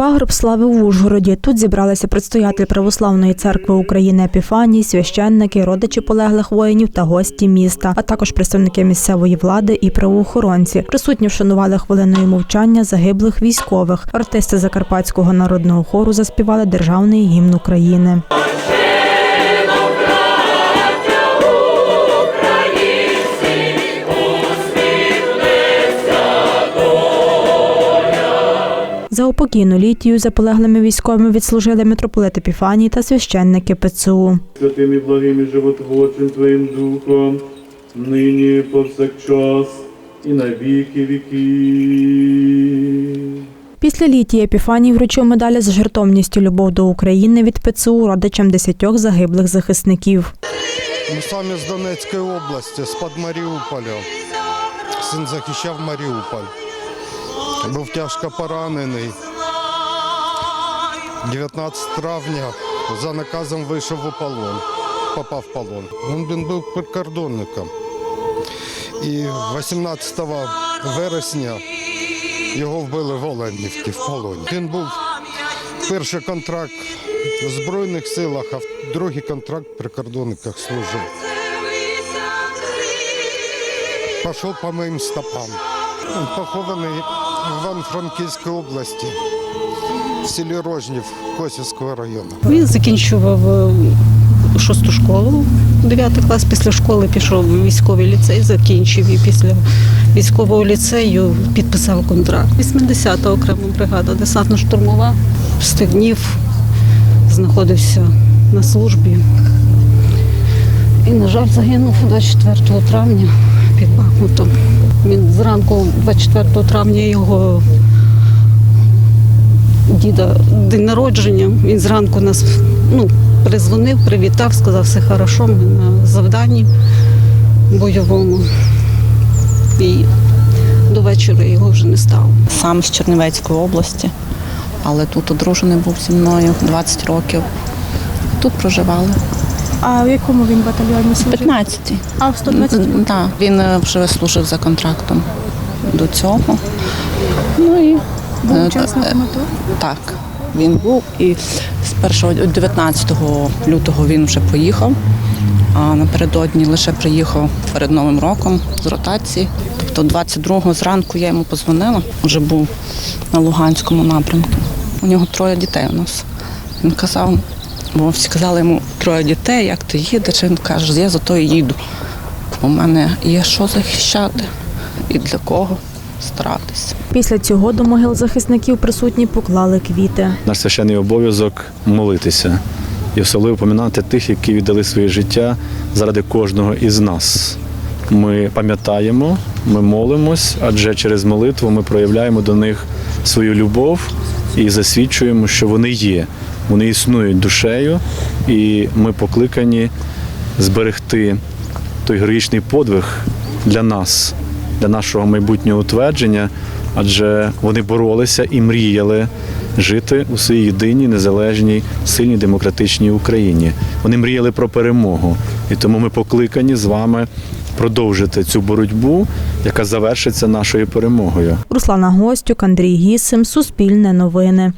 Пагроб слави в Ужгороді. Тут зібралися предстоятель Православної церкви України Епіфаній, священники, родичі полеглих воїнів та гості міста, а також представники місцевої влади і правоохоронці. Присутні вшанували хвилиною мовчання загиблих військових. Артисти Закарпатського народного хору заспівали державний гімн України. За упокійну літію за полеглими військовими відслужили митрополит Епіфаній та священники ПЦУ. святим і благим і животворчим Твоїм Духом, нині повсякчас і на віки віків. Після літії Епіфаній вручив медалі за жертовністю любов до України від ПЦУ родичам десятьох загиблих захисників. Ми самі з Донецької області, з-під Маріуполя. Син захищав Маріуполь. Був тяжко поранений. 19 травня за наказом вийшов у полон, попав в полон. Він, був прикордонником. І 18 вересня його вбили в Оленівці в полоні. Він був перший контракт в Збройних силах, а другий контракт в прикордонниках служив. Пішов по моїм стопам. Він похований в Івано-Франківській області, в селі Рожнів Косівського району. Він закінчував е, шосту школу, 9 клас. Після школи пішов в військовий ліцей, закінчив і після військового ліцею підписав контракт. 80-та окрема бригада, десантно-штурмова. З днів знаходився на службі. І, на жаль, загинув 24 травня під Бахмутом. Зранку, 24 травня, його діда день народження. Він зранку нас ну, призвонив, привітав, сказав, все хорошо, ми на завданні бойовому. І до вечора його вже не стало. сам з Чернівецької області, але тут одружений був зі мною 20 років. Тут проживали. А в якому він батальйоні служив? 15-й. А в 120 Так, він е, вже служив за контрактом до цього. Ну і був е, учасником АТО? так, він був. І з 1 19 лютого він вже поїхав. А напередодні лише приїхав перед Новим роком з ротації. Тобто 22-го зранку я йому позвонила, вже був на Луганському напрямку. У нього троє дітей у нас. Він казав, бо всі казали йому троє дітей, як ти їдеш? Він каже, я за то і їду. У мене є що захищати і для кого старатися. Після цього до могил захисників присутні поклали квіти. Наш священний обов'язок молитися і особливо пам'ятати тих, які віддали своє життя заради кожного із нас. Ми пам'ятаємо, ми молимось, адже через молитву ми проявляємо до них свою любов і засвідчуємо, що вони є. Вони існують душею, і ми покликані зберегти той героїчний подвиг для нас, для нашого майбутнього утвердження, адже вони боролися і мріяли жити у своїй єдиній, незалежній, сильній демократичній Україні. Вони мріяли про перемогу. І тому ми покликані з вами продовжити цю боротьбу, яка завершиться нашою перемогою. Руслана Гостюк, Андрій Гісим, Суспільне новини.